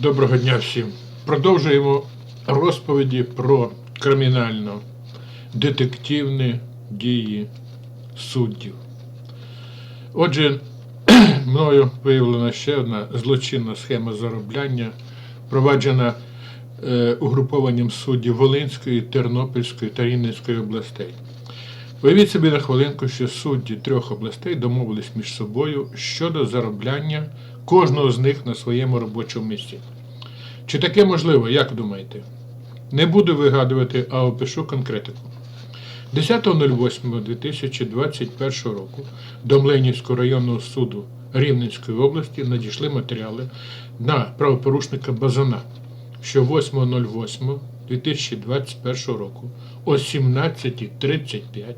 Доброго дня всім. Продовжуємо розповіді про кримінально-детективні дії суддів. Отже, мною виявлена ще одна злочинна схема заробляння, проваджена е, угрупованням суддів Волинської, Тернопільської та Рівненської областей. Уявіть собі на хвилинку, що судді трьох областей домовились між собою щодо заробляння кожного з них на своєму робочому місці. Чи таке можливо, як думаєте? Не буду вигадувати, а опишу конкретику. 10.08.2021 року до Мленівського районного суду Рівненської області надійшли матеріали на правопорушника Базана, що 8.08.2021 року о 17.35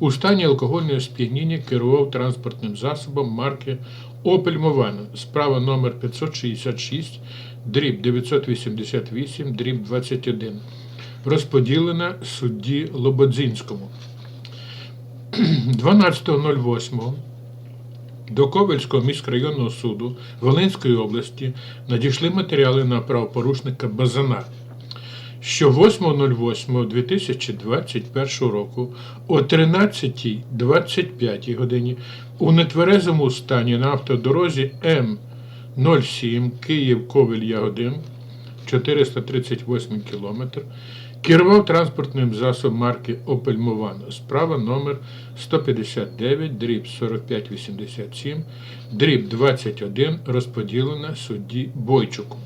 у стані алкогольного сп'яніння керував транспортним засобом марки Opel справа номер 566, дріб 988, дріб 21, розподілена судді Лободзинському. 12.08 до Ковельського міськрайонного суду Волинської області надійшли матеріали на правопорушника Базана, що 8.08.2021 року о 13.25 годині у нетверезому стані на автодорозі М07 Київ Ковель Ягодин 438 км керував транспортним засобом марки Opel Movano. Справа номер 159, дріб 4587, дріб 21, розподілена судді Бойчуку.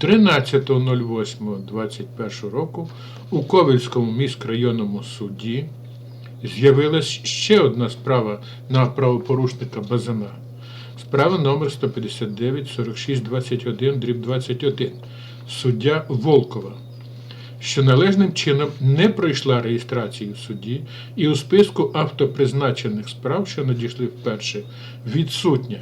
13.08.21 року у Ковельському міськрайонному суді з'явилась ще одна справа на правопорушника Базана. Справа номер 159 46 21 дріб 21. Суддя Волкова, що належним чином не пройшла реєстрації в суді і у списку автопризначених справ, що надійшли вперше, відсутня.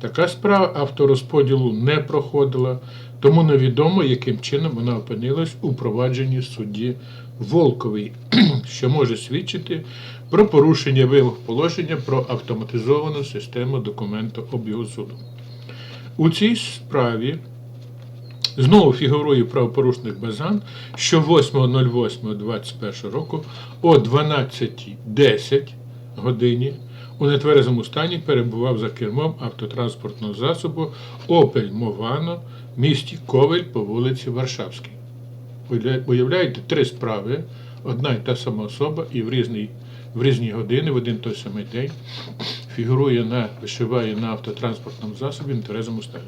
Така справа авторозподілу не проходила, тому невідомо, яким чином вона опинилась у провадженні судді Волковій, що може свідчити про порушення вимог положення про автоматизовану систему документообігу суду. У цій справі знову фігурує правопорушник Базан, що 8.08.21 року о 12.10 годині у нетверезому стані перебував за кермом автотранспортного засобу Opel Movano місті Ковель по вулиці Варшавській. Уявляєте, три справи, одна і та сама особа, і в різні, в різні години, в один той самий день фігурує на, вишиває на автотранспортному засобі в нетверезому стані.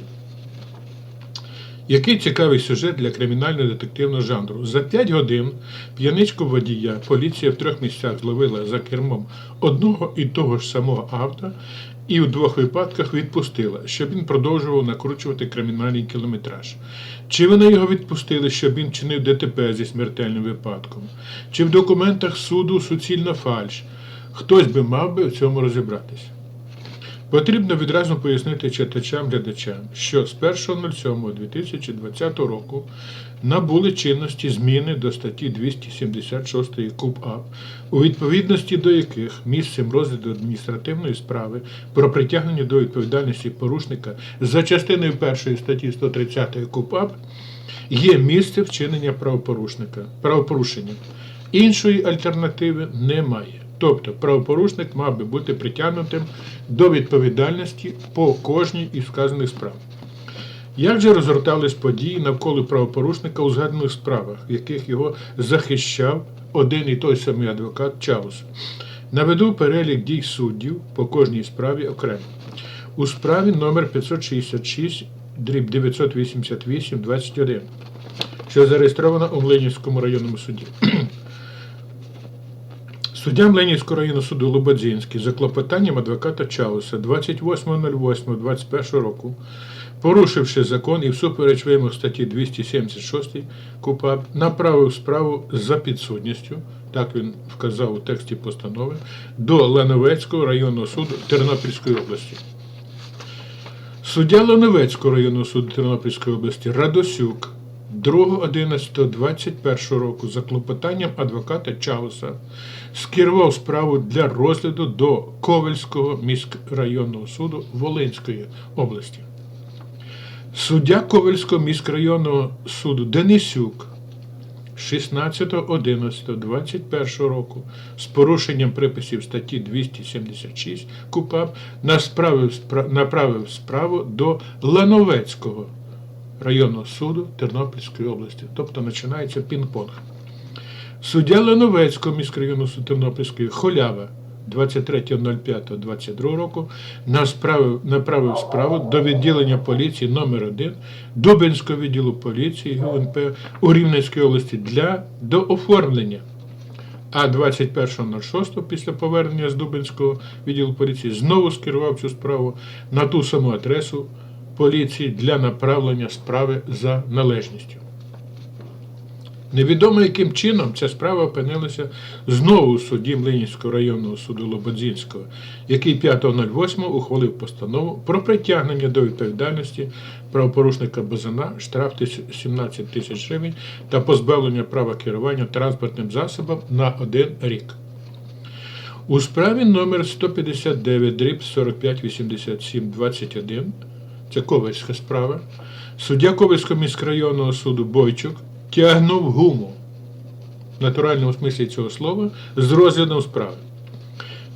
Який цікавий сюжет для кримінально-детективного жанру. За 5 годин п'яничку водія поліція в трьох місцях зловила за кермом одного і того ж самого авто і у двох випадках відпустила, щоб він продовжував накручувати кримінальний кілометраж. Чи вони його відпустили, щоб він чинив ДТП зі смертельним випадком? Чи в документах суду суцільна фальш? Хтось би мав би в цьому розібратися. Потрібно відразу пояснити читачам-глядачам, що з 1.07.2020 року набули чинності зміни до статті 276 КУПАП, у відповідності до яких місцем розгляду адміністративної справи про притягнення до відповідальності порушника за частиною 1 статті 130 КУПАП є місце вчинення правопорушника, правопорушення. Іншої альтернативи немає. Тобто правопорушник мав би бути притягнутим до відповідальності по кожній із вказаних справ. Як же розгортались події навколо правопорушника у згаданих справах, в яких його захищав один і той самий адвокат Чаус? Наведу перелік дій суддів по кожній справі окремо. У справі номер 566 дріб 988 21, що зареєстрована у Мленівському районному суді. Суддя Мленівського районного суду Лободзінський за клопотанням адвоката Чауса 28.08.21 року, порушивши закон і всупереч вимог статті 276 КУПАП, направив справу за підсудністю, так він вказав у тексті постанови, до Лановецького районного суду Тернопільської області. Суддя Лановецького районного суду Тернопільської області Радосюк 2.11.21 року за клопотанням адвоката Чауса скерував справу для розгляду до Ковельського міськрайонного суду Волинської області. Суддя Ковельського міськрайонного суду Денисюк 16.11.21 року з порушенням приписів статті 276 КУПАП направив справу до Лановецького районного суду Тернопільської області. Тобто починається пінг-понг. Суддя Лановецького міськрайонного суду Тернопільської Холява 23.05.22 року насправив, направив справу до відділення поліції номер 1 Дубинського відділу поліції ГУНП у Рівненській області для дооформлення. А 21.06 після повернення з Дубинського відділу поліції знову скерував цю справу на ту саму адресу поліції для направлення справи за належністю. Невідомо яким чином ця справа опинилася знову у суді Млинівського районного суду Лободзінського, який 5.08 ухвалив постанову про притягнення до відповідальності правопорушника Базана, штраф 17 тисяч гривень та позбавлення права керування транспортним засобом на один рік. У справі номер 159 дріб 4587 21 це Ковальська справа. Суддя Ковальського міськрайонного суду Бойчук тягнув гуму в натуральному смислі цього слова з розглядом справи.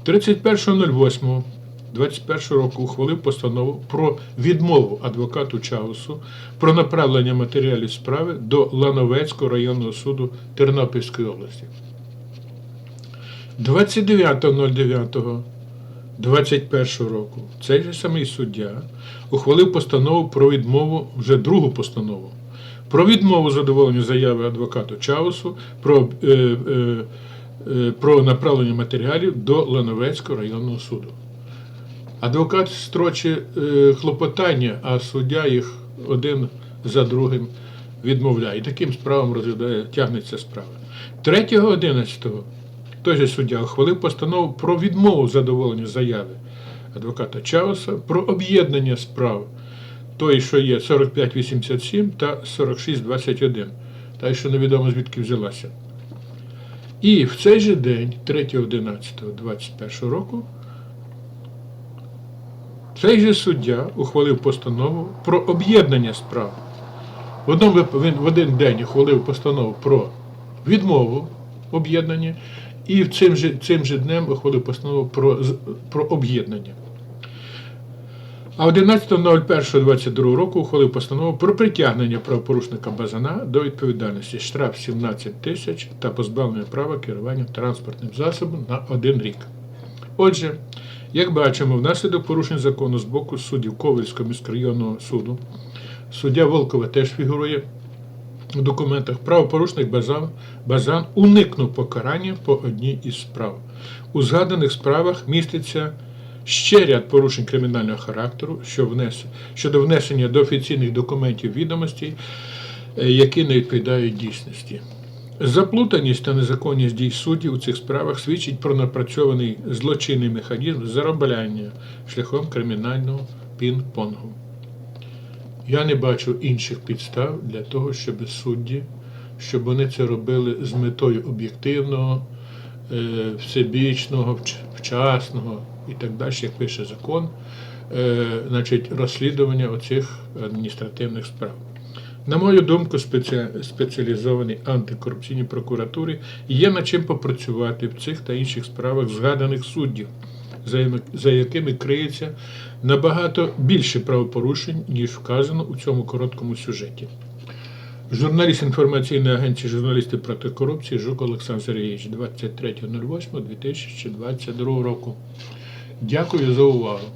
31.08.21 року ухвалив постанову про відмову адвокату Чаусу про направлення матеріалів справи до Лановецького районного суду Тернопільської області. 29.09.21 року цей же самий суддя ухвалив постанову про відмову, вже другу постанову, про відмову задоволення заяви адвокату Чаусу про, е, е, е, про направлення матеріалів до Лановецького районного суду. Адвокат строчить е, клопотання, а суддя їх один за другим відмовляє. І таким справам розглядає, тягнеться справа. 3.11 той же суддя ухвалив постанову про відмову задоволення заяви адвоката Чауса про об'єднання справ, той, що є 4587 та 4621, та що невідомо звідки взялася. І в цей же день, 3.11.21 року, цей же суддя ухвалив постанову про об'єднання справ. В, одному, він в один день ухвалив постанову про відмову об'єднання, і цим же, цим же днем ухвалив постанову про, про об'єднання. А 11.01.22 року ухвалив постанову про притягнення правопорушника Базана до відповідальності штраф 17 тисяч та позбавлення права керування транспортним засобом на один рік. Отже, як бачимо, внаслідок порушень закону з боку суддів Ковельського міськрайонного суду, суддя Волкова теж фігурує у документах, правопорушник Базан, Базан уникнув покарання по одній із справ. У згаданих справах міститься ще ряд порушень кримінального характеру, що внес, щодо внесення до офіційних документів відомостей, е, які не відповідають дійсності. Заплутаність та незаконність дій суддів у цих справах свідчить про напрацьований злочинний механізм заробляння шляхом кримінального пінг-понгу. Я не бачу інших підстав для того, щоб судді, щоб вони це робили з метою об'єктивного, е, всебічного, вчасного і так далі, як пише закон, е, значить, розслідування оцих адміністративних справ. На мою думку, спеціалізовані антикорупційні прокуратури є над чим попрацювати в цих та інших справах згаданих суддів, за якими криється набагато більше правопорушень, ніж вказано у цьому короткому сюжеті. Журналіст інформаційної агенції журналісти проти корупції Жук Олександр Сергійович 23.08.2022 року. Дякую за увагу.